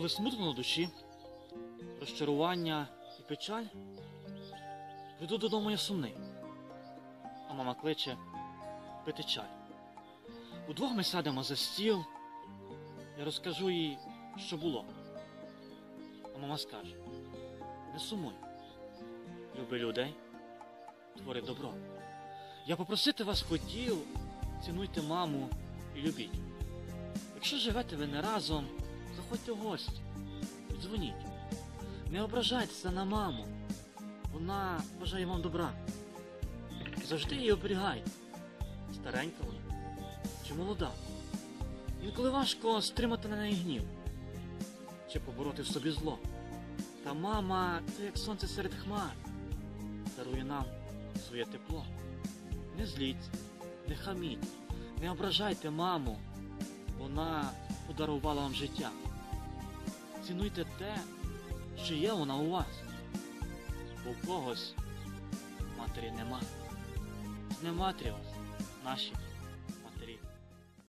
Коли смутно на душі, розчарування і печаль, прийду додому я сумний, а мама кличе пити чай. Удвох ми сядемо за стіл, я розкажу їй, що було. А мама скаже: не сумуй, люби людей, твори добро. Я попросити вас хотів, цінуйте маму і любіть. Якщо живете ви не разом, заходьте в гості, дзвоніть. Не ображайтеся на маму. Вона бажає вам добра. Завжди її оберігайте. Старенька вона чи молода. Інколи важко стримати на неї гнів чи побороти в собі зло. Та мама це як сонце серед хмар, дарує нам своє тепло. Не зліть, не хаміть, не ображайте маму. Вона подарувала вам життя. Цінуйте те, що є вона у вас. Бо в когось матері нема. Не матері вас, наші